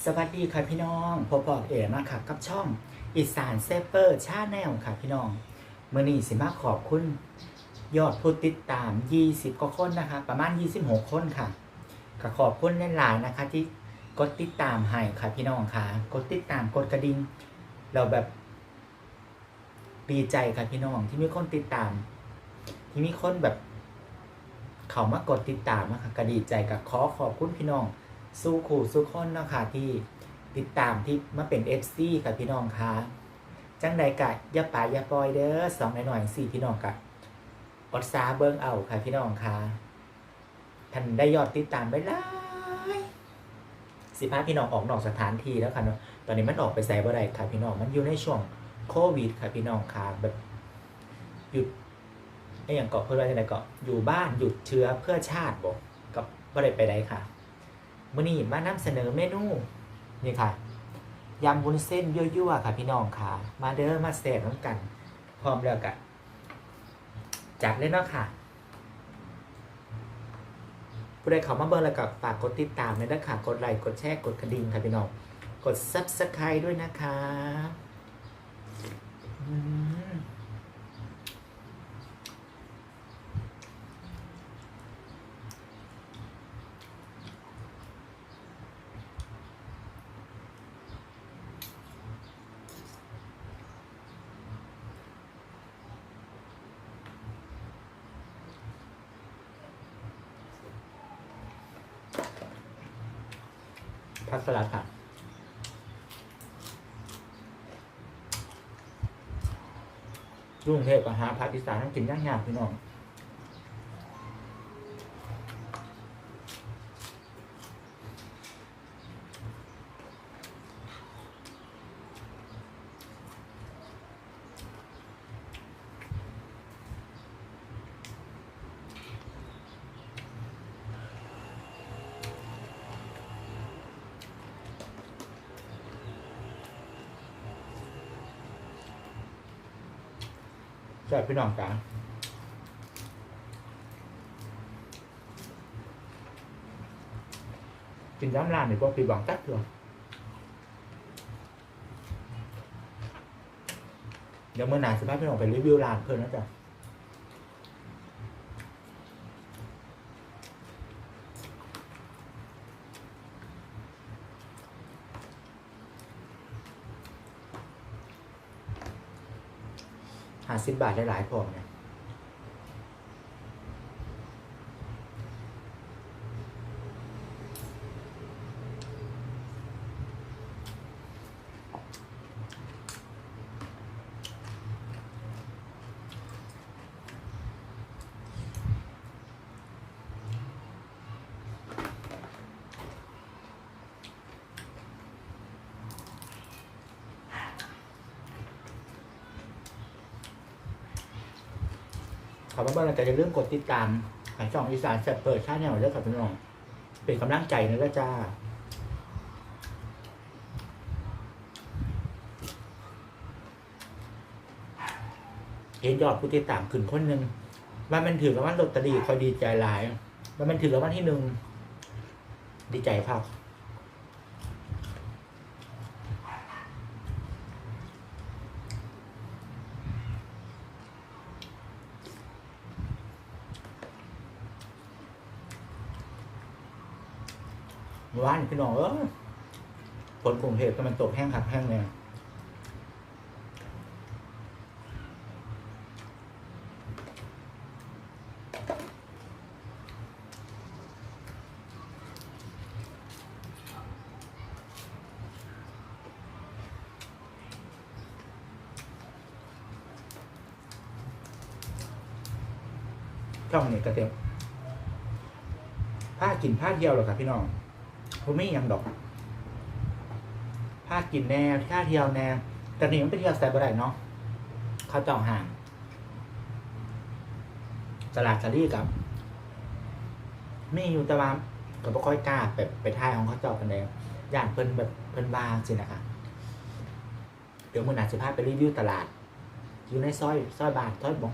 สวัสดีค่ะพี่น้องพบบอกเอ๋มาค่ะกับช่องอีสานเซเปอร์ชาแนลค่ะพี่น้องเมื่อนี้สิมาขอบคุณยอดผู้ติดตาม 20กว่าคนนะคะ ประมาณ 26 คนค่ะก็ขอบคุณหลายๆนะคะ ที่กดติดตามให้ค่ะพี่น้องค่ะ กดติดตามกดกระดิ่งเราแบบดีใจค่ะพี่น้องที่มีคนติดตาม ที่มีคนแบบ เขามากดติดตามนะคะก็ดีใจกับขอขอบคุณพี่น้อง สู้ขู่สู้คนเนาะค่ะที่ติดตามที่มาเป็น FC ค่ะพี่น้องค่ะจังใดกะยาป่ายาปลอยเด้อสองหน่อยสี่พี่น้องกะอดซาเบิ้งเอาค่ะพี่น้องค่ะท่านได้ยอดติดตามไว้หลายสิพาพี่น้องออกนอกสถานที่แล้วค่ะเนาะตอนนี้มันออกไปใส่บ่ได้ค่ะพี่น้องมันอยู่ในช่วงโควิดค่ะพี่น้องค่ะแบบหยุดไอ้อย่างเกาะเพื่ออะไรเกาะอยู่บ้านหยุดเชื้อเพื่อชาติบอกกับบ่ได้ไปไหนค่ะ มื่อนี้มานำเสนอเมนูนี่ค่ะยำวุ้นเส้นยั่วๆค่ะ พี่น้องค่ะ มาเด้อมาแสบน้ำกัน พร้อมแล้วกะจัดเลยเนาะค่ะผู้ใดเขามาเบอร์แล้วกับฝากกดติดตามเลยนะค่ะ กดไลค์กดแชร์กดกระดิ่งค่ะพี่น้อง กด subscribe ด้วยนะคะ อืมผักสลัดค่ะรุ่งเทพมหาผักอีสานทั้งกินย่างๆพี่น้อง จ้าพี่น้องจ๋ากินย้ำร้านนี่ก็ปีบังตัดเลยเดี๋ยวเมื่อหนาสิบ้าพี่น้องไปรีวิวร้านเพิ่นนะจ๊ะ หาสิบบาทได้หลายพอเนี่ย ขอบคุณมากแต่อย่าลืมกดติดตามหายช่องอีสานแซ่บเปิดชาแนลด้วยครับพี่น้อง เป็นกำลังใจนะแล้วจ้าเห็นยอดผู้ติดตามขึ้นคนหนึ่งว่ามันถือแล้วมันลอตเตอรี่คอยดีใจหลายว่ามันถือแล้ววันที่หนึ่งดีใจครับ วานพี่น้องเออฝนกรุงเทพก็มันตกแห้งขัดแห้งเนี่ยช่องนี้กระเทียมผ้ากินผ้าเที่ยวหรอครับพี่น้อง ผมไม่ยังดอกพากินแน่ท่าเที่ยวแน่แต่นี่มันเป็นเที่ยวแซ่บอะไรเนาะเขาจองห่างตลาดซารี่กับไม่อยู่ต่ว่าก็บ่ค่อยกล้าแบบไปท่ายของเขาเจากันเลยย่านเพิ่นแบบเพิ่นบางสินะคะเดี๋ยวมื่อหนาสิพาไปรีวิวตลาด อยู่ในซอยซอยบานซอยหมอง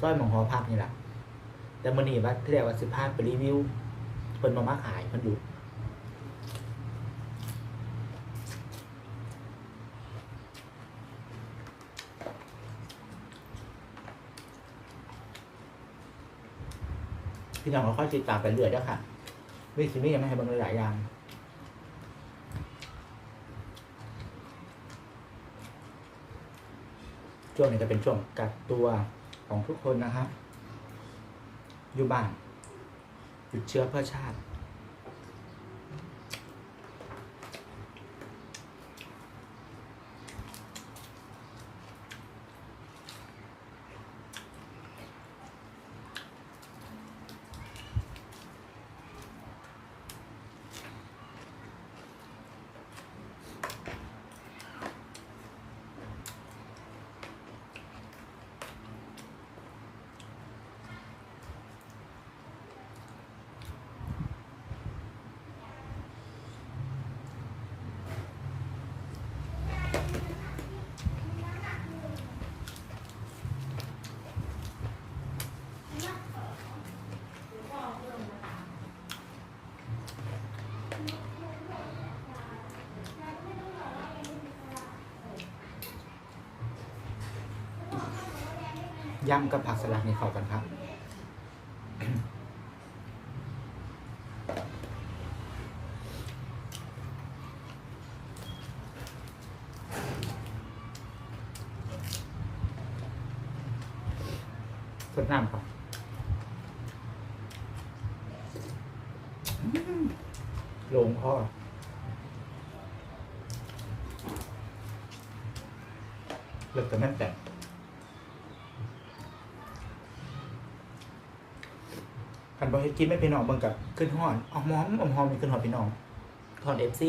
ซอยมองหอพักนี่แหละแต่มื่อนี้ว่าที่เรียกว่าสิพาไปรีวิวเพิ่นมามาขายเพิ่นอยู่ พี่น้องเราค่อยติดตามไปเรื่อยแล้วค่ะวิธีนี้ยังไม่ให้บางหลายอย่างช่วงนี้จะเป็นช่วงกักตัวของทุกคนนะครับอยู่บ้านหยุดเชื้อเพื่อชาติ ย่ำกับผักสลัดนี่เข้ากันครับ สดน้ำครับลงพ่อเลิกแต่แม่นแต่ คันบอเฮ็ดกินไม่เป็นน้องเบิ่งกับขึ้นห้อนเอาหอมเอาหอมนี่ขึ้นหอมพี่น้องทอนเอฟซี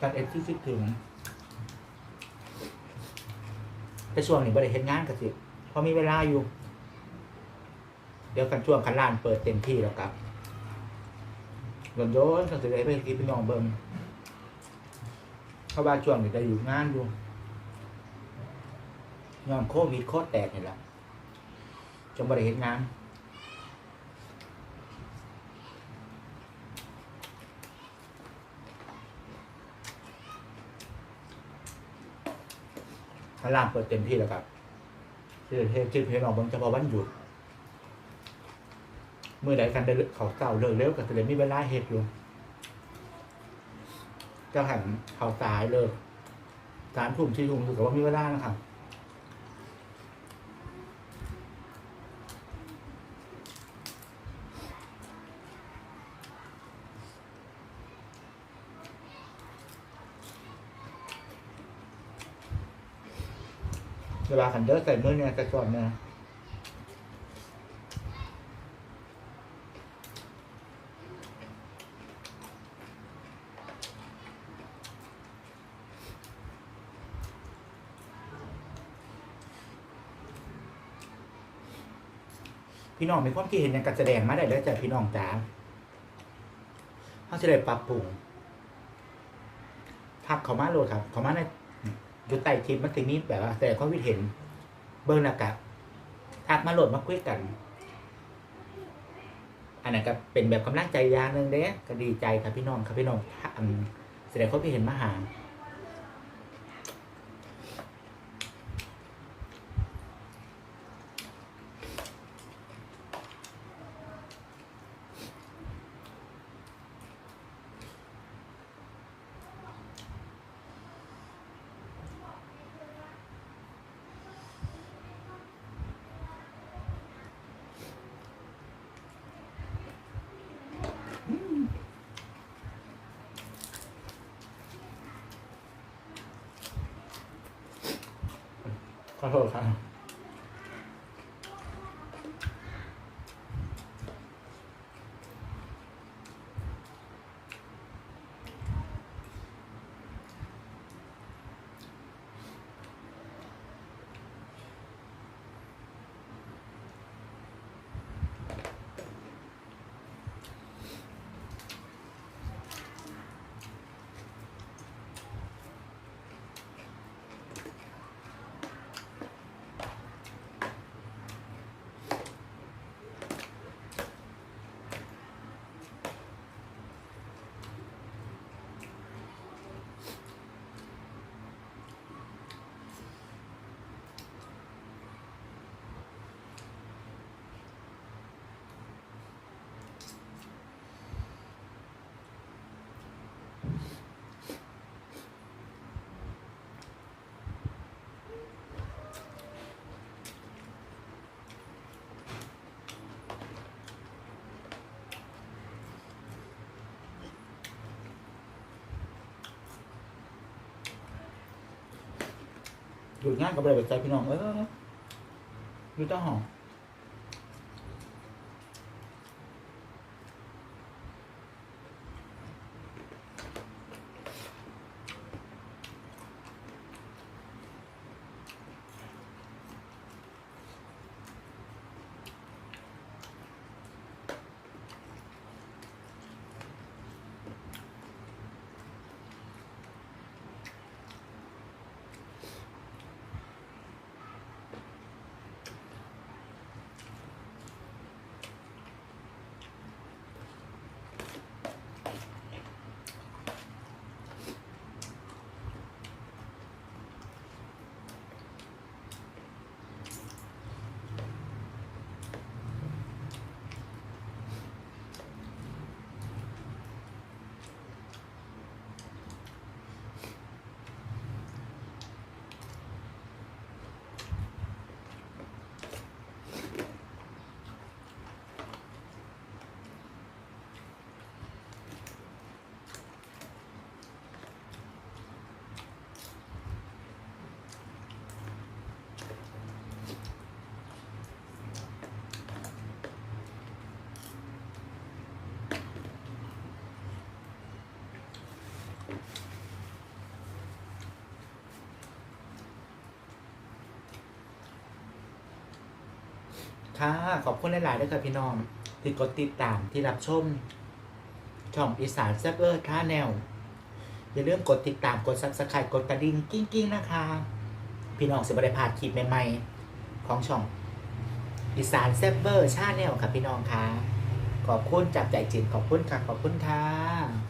การเอฟซีคิดถึงแต่ช่วงนี้บ่ได้เฮ็ดงานก็สิเพอมีเวลาอยู่ เดี๋ยวกันช่วงคันลานเปิดเต็มที่แล้วครับโดนโดนก็สิได้ไปเฮ็ดกินพี่น้องเบิ่งเพราะว่าช่วงนี้ได้อยู่งานอยู่ ยอมโควิดโคตรแตกนี่แหละจงบริเหตุงานข้างล่างเปิดเต็มที่แล้วครับที่เทพที่เพลงออกบางเฉพาะวันหยุดเมื่อใดกันได้เขาเก่าเลิกเร็วกับเลยมีเวลาเหตุอยู่จะหันเขาตายเลิกสามทุ่มที่ทุ่มถือว่ามีเวลานะครับ วลาขันเดอร์ใส่มือเนี่ยแต่ก่อนเนี่ยพี่น้องมีความคิดเห็นอย่างการแสดงมาได้แล้วจากพี่น้องจ๋าเขาจะได้ปรับปรุงทักเขามาโหลดครับ เขามาใน อยู่ใต้คลิปมันถึงนี้แบบว่าแต่ความคิดเห็น เบิ้งนะกะทักมาโหลดมาคุยกัน อันนั้นก็เป็นแบบกำลังใจอย่างหนึ่งเด้ก็ดีใจครับพี่น้องครับพี่น้องแสดงความคิดเห็นมาหา ขอ หยุดงานกับอะไรแบบใจพี่น้องเอออยู่ต้อห้อง ค่ะ ขอบคุณหลายๆด้วยค่ะพี่น้องที่กดติดตามที่รับชม ช่องอีสานแซ่บเออร์ท่าแนว อย่าลืมกดติดตามกดซับสไครต์กดกระดิ่งกิ้งกิ้งๆนะคะ พี่น้องสิบได้พลาดคลิปใหม่ๆ ของช่องอีสานแซ่บเบอร์ชาแนลค่ะพี่น้องค่ะ ขอบคุณจากใจจริงขอบคุณค่ะ ขอบคุณค่ะ